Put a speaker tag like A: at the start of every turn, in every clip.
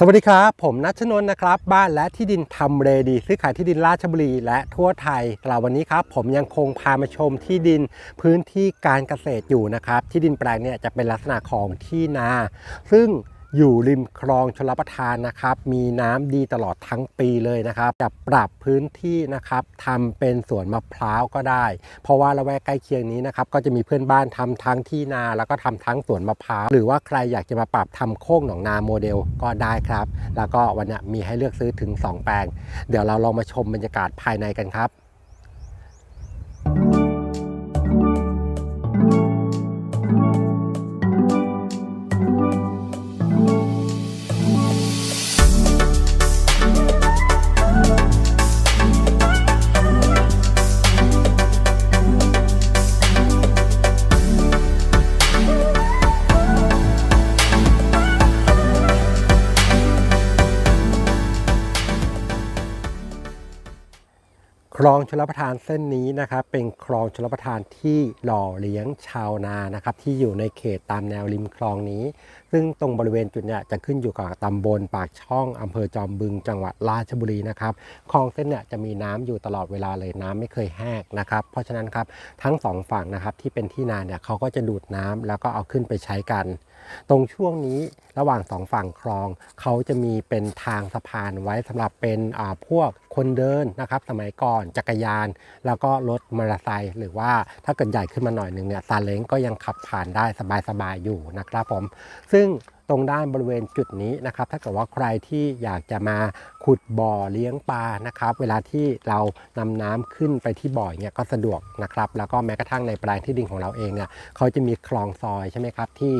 A: สวัสดีครับ ผมนัชนนนะครับ บ้านและที่ดินทำเรดี ซื้อขายที่ดินราชบุรีและทั่วไทยเราวันนี้ครับ ผมยังคงพามาชมที่ดินพื้นที่การเกษตรอยู่นะครับ ที่ดินแปลงเนี่ยจะเป็นลักษณะของที่นา ซึ่ง อยู่ริมคลองชลประทานนะครับ มีน้ำดีตลอดทั้งปีเลยนะครับ จะปรับพื้นที่นะครับทำเป็นสวนมะพร้าวก็ได้ เพราะว่าละแวกใกล้เคียงนี้นะครับ ก็จะมีเพื่อนบ้านทำทั้งที่นาแล้วก็ทำทั้งสวนมะพร้าว หรือว่าใครอยากจะมาปรับทำโค้งหนองนาโมเดลก็ได้ครับ แล้วก็วันนี้มีให้เลือกซื้อถึง 2 แปลง เดี๋ยวเราลองมาชมบรรยากาศภายในกันครับ คลองชลประทานเส้นนี้นะครับ เป็นคลองชลประทานที่หล่อเลี้ยงชาวนานะครับ ที่อยู่ในเขตตามแนวริมคลองนี้ ซึ่งตรงบริเวณจุดเนี้ยจะขึ้นอยู่กับตำบลปากช่องอำเภอจอมบึงจังหวัดราชบุรีนะครับคลองเส้นเนี่ยจะมีน้ำอยู่ตลอดเวลาเลยน้ำไม่เคยแห้งนะครับ เพราะฉะนั้นครับทั้งสองฝั่งนะครับที่เป็นที่นาเนี่ยเขาก็จะดูดน้ำแล้วก็เอาขึ้นไปใช้กัน ตรงช่วงนี้ระหว่างสองฝั่งคลอง เขาจะมีเป็นทางสะพานไว้สำหรับเป็นอ่าพวกคนเดินนะครับ สมัยก่อนจักรยาน แล้วก็รถมอเตอร์ไซค์หรือว่าถ้าเกิดใหญ่ขึ้นมาหน่อยหนึ่งเนี่ยซาเล้งก็ยังขับผ่านได้สบายๆอยู่นะครับผม ซึ่ง ตรงด้านบริเวณจุดนี้นะครับ ถ้าเกิดว่าใครที่อยากจะมาขุดบ่อเลี้ยงปลานะครับ เวลาที่เรานำน้ำขึ้นไปที่บ่อเนี่ยก็สะดวกนะครับ แล้วก็แม้กระทั่งในแปลงที่ดินของเราเองเนี่ยเขาจะมีคลองซอยใช่ไหมครับที่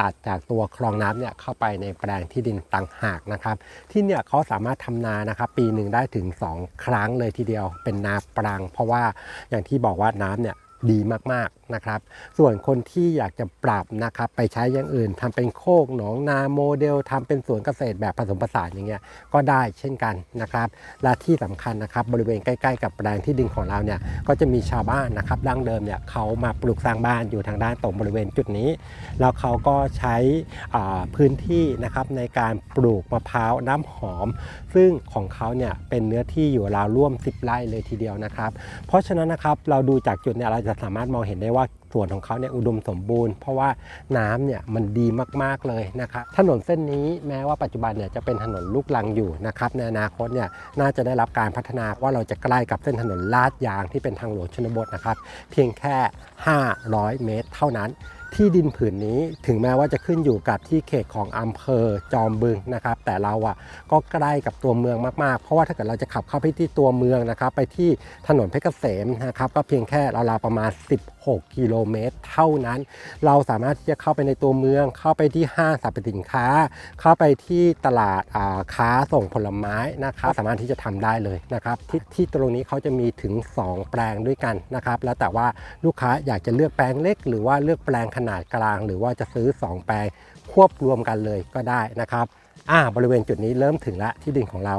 A: ตัดจากตัวคลองน้ำเนี่ยเข้าไปในแปลงที่ดินต่างหากนะครับ ที่เนี่ยเขาสามารถทำนานะครับ ปีหนึ่งได้ถึง 2 ครั้งเลยทีเดียวเป็นนาปรัง เพราะว่าอย่างที่บอกว่าน้ำเนี่ยดีมากๆ นะครับ ส่วนคนที่อยากจะปรับนะครับไปใช้อย่างอื่นทำเป็นโคกหนองนาโมเดลทำเป็นสวนเกษตรแบบผสมผสานอย่างเงี้ยก็ได้เช่นกันนะครับ และที่สำคัญนะครับบริเวณใกล้ๆ กับแปลงที่ดินของเราเนี่ยก็จะมีชาวบ้านนะครับดั้งเดิมเนี่ยเขามาปลูกสร้างบ้านอยู่ทางด้านตรงบริเวณจุดนี้ แล้วเขาก็ใช้พื้นที่นะครับในการปลูกมะพร้าวน้ำหอม ซึ่งของเขาเนี่ยเป็นเนื้อที่อยู่ราวร่วม 10 ไร่เลยทีเดียวนะครับ เพราะฉะนั้นนะครับเราดูจากจุดเนี่ยเราจะสามารถมองเห็นได้ว่า ส่วนของเขาเนี่ยอุดมสมบูรณ์ เพราะว่าน้ำเนี่ยมันดีมากๆเลยนะครับถนนเส้นนี้แม้ว่าปัจจุบันเนี่ยจะเป็นถนนลูกลังอยู่นะครับในอนาคตเนี่ยน่าจะได้รับการพัฒนาว่าเราจะใกล้กับเส้นถนนลาดยางที่เป็นทางหลวงชนบทนะครับเพียงแค่ 500 เมตร เท่านั้น ที่ดินผืนนี้ถึงแม้ว่าจะขึ้นอยู่กับที่เขตของอำเภอจอมบึงนะครับ แต่เราอะก็ใกล้กับตัวเมืองมากๆ เพราะว่าถ้าเกิดเราจะขับเข้าไปที่ตัวเมืองนะครับ ไปที่ถนนเพชรเกษมนะครับ ก็เพียงแค่ราวๆประมาณ 16 กิโลเมตร เท่านั้น เราสามารถที่จะเข้าไปในตัวเมือง เข้าไปที่ห้างสรรพสินค้า เข้าไปที่ตลาดาค้าส่งผลไม้นะครับ สามารถที่จะทำได้เลยนะครับที่ที่ตรงนี้เขาจะมีถึง 2 แปลงด้วยกันนะครับ แล้วแต่ว่าลูกค้าอยากจะเลือกแปลงเล็ก หรือว่าเลือกแปลงขนาดกลาง หรือว่าจะซื้อ 2 แปลงควบรวมกันเลยก็ได้นะครับอ่าบริเวณจุดนี้เริ่มถึงละที่ดินของเรา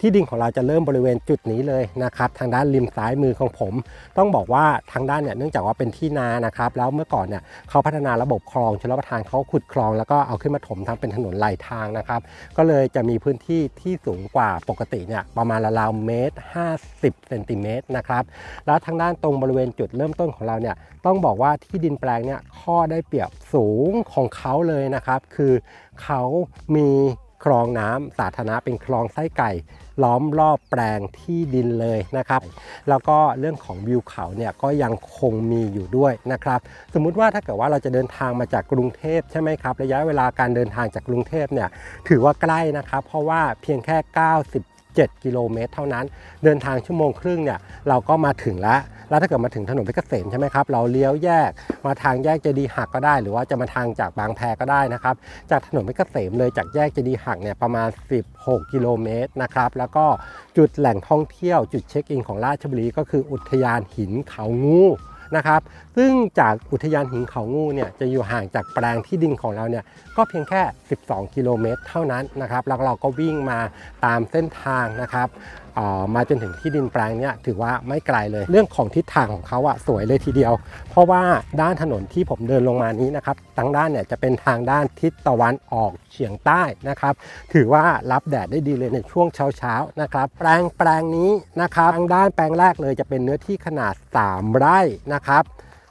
A: ที่ดินของเราจะเริ่มบริเวณจุดนี้เลยนะครับทางด้านริมซ้ายมือของผม ต้องบอกว่าทางด้านเนี่ยเนื่องจากว่าเป็นที่นานะครับแล้วเมื่อก่อนเนี่ยเขาพัฒนาระบบคลองชลประทานเขาขุดคลอง แล้วก็เอาขึ้นมาถมทำเป็นถนนไหลทางนะครับ ก็เลยจะมีพื้นที่ที่สูงกว่าปกติเนี่ยประมาณราวๆเมตร 50เซนติเมตรนะครับแล้วทางด้านตรงบริเวณจุดเริ่มต้นของเราเนี่ยต้องบอกว่าที่ดินแปลงเนี่ยข้อได้เปรียบสูงของเขาเลยนะครับ คือเขามีคลองน้ำสาธารณะเป็นคลองไส้ไก่ ล้อมรอบแปลงที่ดินเลยนะครับ แล้วก็เรื่องของวิวเขาเนี่ยก็ยังคงมีอยู่ด้วยนะครับ สมมุติว่าถ้าเกิดว่าเราจะเดินทางมาจากกรุงเทพใช่ไหมครับ ระยะเวลาการเดินทางจากกรุงเทพเนี่ยถือว่าใกล้นะครับ เพราะว่าเพียงแค่ 7 กิโลเมตร เท่านั้น เดินทางชั่วโมงครึ่งเนี่ยเราก็มาถึงแล้วแล้วถ้าเกิดมาถึงถนนเพชรเกษมใช่ไหมครับเราเลี้ยวแยกมาทางแยกเจดีหักก็ได้ หรือว่าจะมาทางจากบางแพก็ได้นะครับจากถนนเพชรเกษมเลยจากแยกเจดีหักเนี่ยประมาณ 16 กิโลเมตรนะครับแล้วก็จุดแหล่งท่องเที่ยวจุดเช็คอินของราชบุรีก็คืออุทยานหินเขางู นะครับ ซึ่งจากอุทยานหินเขางูเนี่ยจะอยู่ห่างจากแปลงที่ดินของเราเนี่ยก็เพียงแค่ 12 กิโลเมตร เท่านั้นนะครับแล้วเราก็วิ่งมาตามเส้นทางนะครับ มาจนถึงที่ดินแปลงนี้ถือว่าไม่ไกลเลย เรื่องของทิศทางของเขาอะสวยเลยทีเดียว เพราะว่าด้านถนนที่ผมเดินลงมานี้นะครับทางด้านเนี่ยจะเป็นทางด้านทิศตะวันออกเฉียงใต้นะครับ ถือว่ารับแดดได้ดีเลยในช่วงเช้าๆนะครับ แปลงแปลงนี้นะครับทางด้านแปลงแรกเลยจะเป็นเนื้อที่ขนาด 3 ไร่นะครับ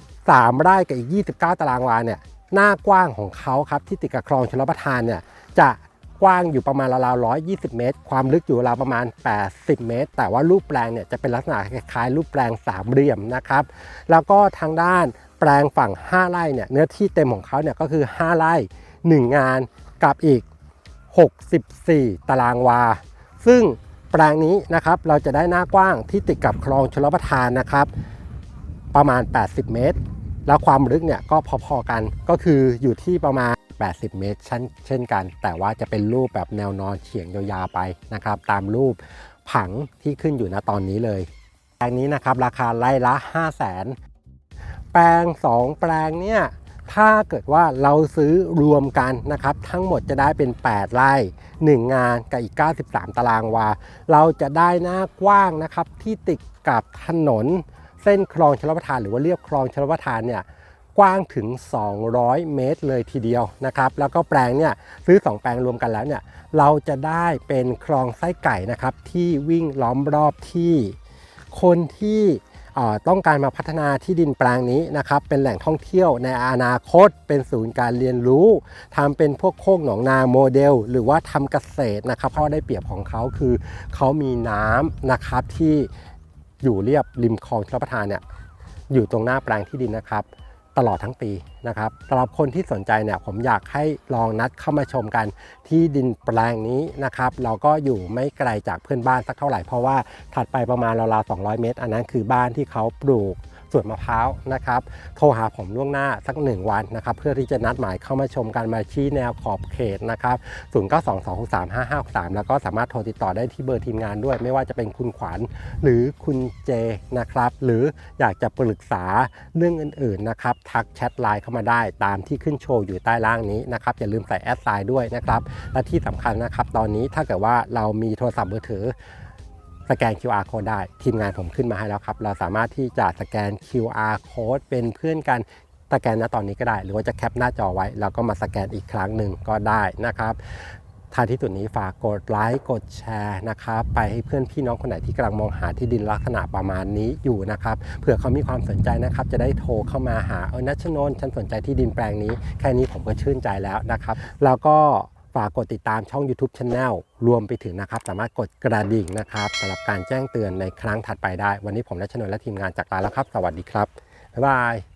A: 3ไร่กับอีก 29 ตารางวาเนี่ยหน้ากว้างของเขาครับที่ติดกับคลองชลประทานเนี่ยจะ กว้างอยู่ประมาณราวๆ120 เมตร ความลึกอยู่ราวประมาณ 80 เมตร แต่ว่ารูปแปลงเนี่ยจะเป็นลักษณะคล้ายรูปแปลงสามเหลี่ยมนะครับ แล้วก็ทางด้านแปลงฝั่ง 5 ไร่เนี่ยเนื้อที่เต็มของเขาเนี่ยก็คือ 5 ไร่ 1 งานกับอีก 64 ตารางวา ซึ่งแปลงนี้นะครับเราจะได้หน้ากว้างที่ติดกับคลองชลประทานนะครับ ประมาณ 80 เมตร แล้วความลึกเนี่ยก็พอๆกันก็คืออยู่ที่ประมาณ 80 เมตรเช่นเช่นกัน แต่ว่าจะเป็นรูปแบบแนวนอนเฉียงยาวๆไปนะครับ ตามรูปผังที่ขึ้นอยู่ณตอนนี้เลย แปลงนี้นะครับราคาไร่ละ 5 0 0 0 0 0แปลง 2 แปลงเนี่ยถ้าเกิดว่าเราซื้อรวมกันนะครับ ทั้งหมดจะได้เป็น 8 ไร่ 1 งานกับอีก 93 ตารางวา เราจะได้หน้ากว้างนะครับที่ติดกับถนน เส้นคลองชลประทานหรือว่าเรียบคลองชลประทานเนี่ย กว้างถึง 200 เมตรเลยทีเดียวนะครับ แล้วก็แปลงเนี่ยซื้อ 2 แปลงรวมกันแล้วเนี่ยเราจะได้เป็นคลองไส้ไก่นะครับที่วิ่งล้อมรอบที่คนที่ต้องการมาพัฒนาที่ดินแปลงนี้นะครับ เป็นแหล่งท่องเที่ยวในอนาคต เป็นศูนย์การเรียนรู้ทำเป็นพวกโคกหนองนาโมเดล หรือว่าทำเกษตรนะครับเพราะได้เปรียบของเขาคือเขามีน้ำนะครับที่อยู่เรียบริมคลองชลประทานเนี่ยอยู่ตรงหน้าแปลงที่ดินนะครับ ตลอดทั้งปีนะครับสำหรับคนที่สนใจเนี่ยผมอยากให้ลองนัดเข้ามาชมกันที่ดินแปลงนี้นะครับ เราก็อยู่ไม่ไกลจากเพื่อนบ้านสักเท่าไหร่เพราะว่าถัดไปประมาณราวๆ200 เมตร อันนั้นคือบ้านที่เขาปลูก สวนมะพร้าวนะครับ โทรหาผมล่วงหน้าสักหนึ่งวันนะครับ เพื่อที่จะนัดหมายเข้ามาชมกันมาชี้แนวขอบเขตนะครับ 0 9 2 2 6 3 5 5 6 3 แล้วก็สามารถโทรติดต่อได้ที่เบอร์ทีมงานด้วย ไม่ว่าจะเป็นคุณขวัญหรือคุณเจนะครับ หรืออยากจะปรึกษาเรื่องอื่นๆนะครับ ทักแชทไลน์เข้ามาได้ตามที่ขึ้นโชว์อยู่ใต้ล่างนี้นะครับอย่าลืมใส่แอดไซน์ด้วยนะครับและที่สำคัญนะครับ ตอนนี้ถ้าเกิดว่าเรามีโทรศัพท์มือถือ สแกน QR code ได้ ทีมงานผมขึ้นมาให้แล้วครับ เราสามารถที่จะสแกน QR code เป็นเพื่อนกันสแกนณตอนนี้ก็ได้ หรือว่าจะแคปหน้าจอไว้แล้วก็มาสแกนอีกครั้งหนึ่งก็ได้นะครับท้ายที่สุดนี้ฝากกดไลค์กดแชร์นะครับไปให้เพื่อนพี่น้องคนไหนที่กำลังมองหาที่ดินลักษณะประมาณนี้อยู่นะครับเผื่อเขามีความสนใจนะครับ จะได้โทรเข้ามาหาเออนัชนนฉันสนใจที่ดินแปลงนี้ แค่นี้ผมก็ชื่นใจแล้วนะครับ แล้วก็ ฝากกดติดตามช่อง YouTube Channel รวมไปถึงนะครับ สามารถกดกระดิ่งนะครับสำหรับการแจ้งเตือนในครั้งถัดไปได้ วันนี้ผมนัชนนท์และทีมงานจากลาแล้วครับ สวัสดีครับ บ๊ายบาย